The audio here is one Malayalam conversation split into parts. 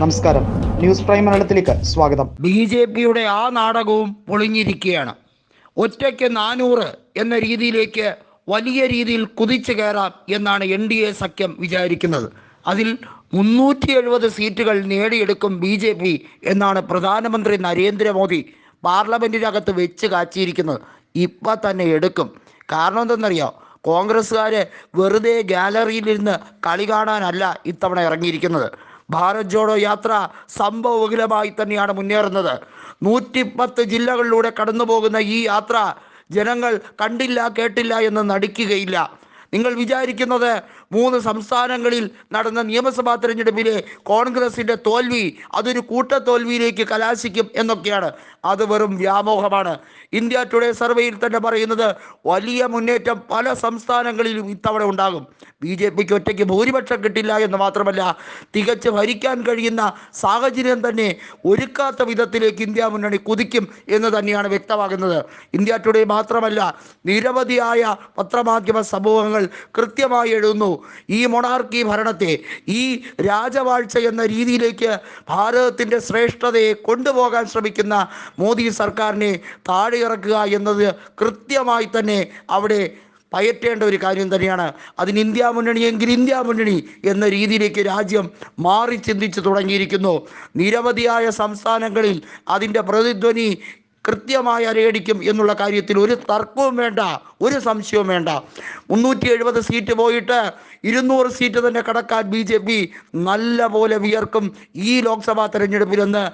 നമസ്കാരം. ന്യൂസ് പ്രൈം മലയാളത്തിലേക്ക് സ്വാഗതം. ബി ജെ പിയുടെ ആ നാടകവും പൊളിഞ്ഞിരിക്കുകയാണ്. ഒറ്റയ്ക്ക് നാനൂറ് എന്ന രീതിയിലേക്ക് വലിയ രീതിയിൽ കുതിച്ചു കയറാം എന്നാണ് എൻ ഡി എ സഖ്യം വിചാരിക്കുന്നത്. അതിൽ മുന്നൂറ്റി എഴുപത് സീറ്റുകൾ നേടിയെടുക്കും ബി ജെ പി എന്നാണ് പ്രധാനമന്ത്രി നരേന്ദ്രമോദി പാർലമെന്റിനകത്ത് വെച്ച് കാച്ചിയിരിക്കുന്നത്. ഇപ്പം തന്നെ എടുക്കും. കാരണം എന്തെന്നറിയോ? കോൺഗ്രസ്സുകാർ വെറുതെ ഗാലറിയിൽ ഗാലറിയിലിരുന്ന് കളി കാണാനല്ല ഇത്തവണ ഇറങ്ങിയിരിക്കുന്നത്. ഭാരത് ജോഡോ യാത്ര സംഭവബഹുലമായി തന്നെയാണ് മുന്നേറുന്നത്. നൂറ്റിപ്പത്ത് ജില്ലകളിലൂടെ കടന്നു പോകുന്ന ഈ യാത്ര ജനങ്ങൾ കണ്ടില്ല കേട്ടില്ല എന്ന് നടിക്കുകയില്ല. നിങ്ങൾ വിചാരിക്കുന്നത് മൂന്ന് സംസ്ഥാനങ്ങളിൽ നടന്ന നിയമസഭാ തെരഞ്ഞെടുപ്പിലെ കോൺഗ്രസിന്റെ തോൽവി അതൊരു കൂട്ടത്തോൽവിയിലേക്ക് കലാശിക്കും എന്നൊക്കെയാണ്. അത് വെറും വ്യാമോഹമാണ്. ഇന്ത്യ ടുഡേ സർവേയിൽ തന്നെ പറയുന്നത് വലിയ മുന്നേറ്റം പല സംസ്ഥാനങ്ങളിലും ഇത്തവണ ഉണ്ടാകും. ബി ജെ പിക്ക് ഒറ്റയ്ക്ക് ഭൂരിപക്ഷം കിട്ടില്ല എന്ന് മാത്രമല്ല തികച്ച് ഭരിക്കാൻ കഴിയുന്ന സാഹചര്യം തന്നെ ഒരുക്കാത്ത വിധത്തിലേക്ക് ഇന്ത്യ മുന്നണി കുതിക്കും എന്ന് തന്നെയാണ് വ്യക്തമാകുന്നത്. ഇന്ത്യ ടുഡേ മാത്രമല്ല നിരവധിയായ പത്രമാധ്യമ സമൂഹങ്ങൾ കൃത്യമായി എഴുതുന്നു. ഈ മൊണാർക്കി ഭരണത്തെ ഈ രാജവാഴ്ച എന്ന രീതിയിലേക്ക് ഭാരതത്തിന്റെ ശ്രേഷ്ഠതയെ കൊണ്ടുപോകാൻ ശ്രമിക്കുന്ന മോദി സർക്കാരിനെ താഴെ ഇറക്കുക എന്നത് കൃത്യമായി തന്നെ അവിടെ പയറ്റേണ്ട ഒരു കാര്യം തന്നെയാണ്. അതിന് ഇന്ത്യ മുന്നണി എങ്കിൽ ഇന്ത്യ മുന്നണി എന്ന രീതിയിലേക്ക് രാജ്യം മാറി ചിന്തിച്ചു തുടങ്ങിയിരിക്കുന്നു. നിരവധിയായ സംസ്ഥാനങ്ങളിൽ അതിന്റെ പ്രതിധ്വനി കൃത്യമായി അരയടിക്കും എന്നുള്ള കാര്യത്തിൽ ഒരു തർക്കവും വേണ്ട ഒരു സംശയവും വേണ്ട. മുന്നൂറ്റി എഴുപത് സീറ്റ് പോയിട്ട് ഇരുന്നൂറ് സീറ്റ് തന്നെ കടക്കാൻ ബി ജെ പി നല്ല പോലെ വിയർക്കും ഈ ലോക്സഭാ തെരഞ്ഞെടുപ്പിലെന്ന്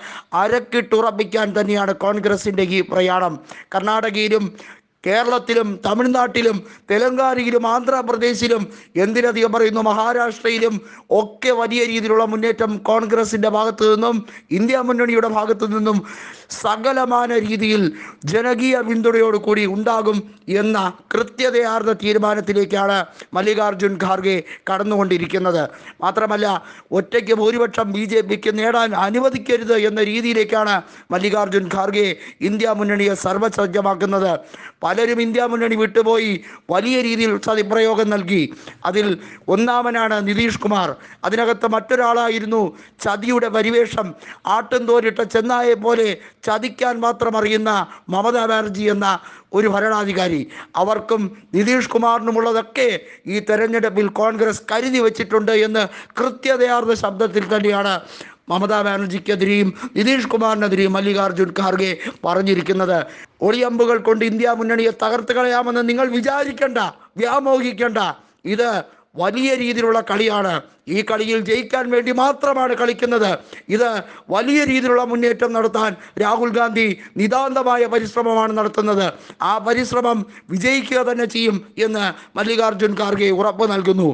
അരക്കിട്ടുറപ്പിക്കാൻ തന്നെയാണ് കോൺഗ്രസിന്റെ ഈ പ്രയാണം. കർണാടകയിലും കേരളത്തിലും തമിഴ്നാട്ടിലും തെലങ്കാനയിലും ആന്ധ്രാപ്രദേശിലും എന്തിനധികം പറയുന്നു മഹാരാഷ്ട്രയിലും ഒക്കെ വലിയ രീതിയിലുള്ള മുന്നേറ്റം കോൺഗ്രസിന്റെ ഭാഗത്തു നിന്നും ഇന്ത്യ മുന്നണിയുടെ ഭാഗത്തു നിന്നും സകലമാന രീതിയിൽ ജനകീയ പിന്തുണയോട് കൂടി ഉണ്ടാകും എന്ന കൃത്യതയാർന്ന തീരുമാനത്തിലേക്കാണ് മല്ലികാർജുൻ ഖാർഗെ കടന്നുകൊണ്ടിരിക്കുന്നത്. മാത്രമല്ല ഒറ്റയ്ക്ക് ഭൂരിപക്ഷം ബി ജെ പിക്ക് നേടാൻ അനുവദിക്കരുത് എന്ന രീതിയിലേക്കാണ് മല്ലികാർജുൻ ഖാർഗെ ഇന്ത്യ മുന്നണിയെ സർവസജ്ജമാക്കുന്നത് പലരും ഇന്ത്യ മുന്നണി വിട്ടുപോയി. വലിയ രീതിയിൽ സതിപ്രയോഗം നൽകി. അതിൽ ഒന്നാമനാണ് നിതീഷ് കുമാർ. അതിനകത്ത് മറ്റൊരാളായിരുന്നു ചതിയുടെ പരിവേഷം. ആട്ടും തോരിട്ട ചെന്നായെ പോലെ ചതിക്കാൻ മാത്രം അറിയുന്ന മമതാ ബാനർജി എന്ന ഒരു ഭരണാധികാരി. അവർക്കും നിതീഷ് കുമാറിനുമുള്ളതൊക്കെ ഈ തെരഞ്ഞെടുപ്പിൽ കോൺഗ്രസ് കരുതി വച്ചിട്ടുണ്ട് എന്ന് കൃത്യതയാർന്ന ശബ്ദത്തിൽ തന്നെയാണ് മമതാ ബാനർജിക്കെതിരെയും നിതീഷ് കുമാറിനെതിരെയും മല്ലികാർജുൻ ഖാർഗെ പറഞ്ഞിരിക്കുന്നത്. ഒളിയമ്പുകൾ കൊണ്ട് ഇന്ത്യ മുന്നണിയെ തകർത്ത് കളയാമെന്ന് നിങ്ങൾ വിചാരിക്കണ്ട വ്യാമോഹിക്കണ്ട. ഇത് വലിയ രീതിയിലുള്ള കളിയാണ്. ഈ കളിയിൽ ജയിക്കാൻ വേണ്ടി മാത്രമാണ് കളിക്കുന്നത്. ഇത് വലിയ രീതിയിലുള്ള മുന്നേറ്റം നടത്താൻ രാഹുൽ ഗാന്ധി നിതാന്തമായ പരിശ്രമമാണ് നടത്തുന്നത്. ആ പരിശ്രമം വിജയിക്കുക തന്നെ ചെയ്യും എന്ന് മല്ലികാർജുൻ ഖാർഗെ ഉറപ്പ് നൽകുന്നു.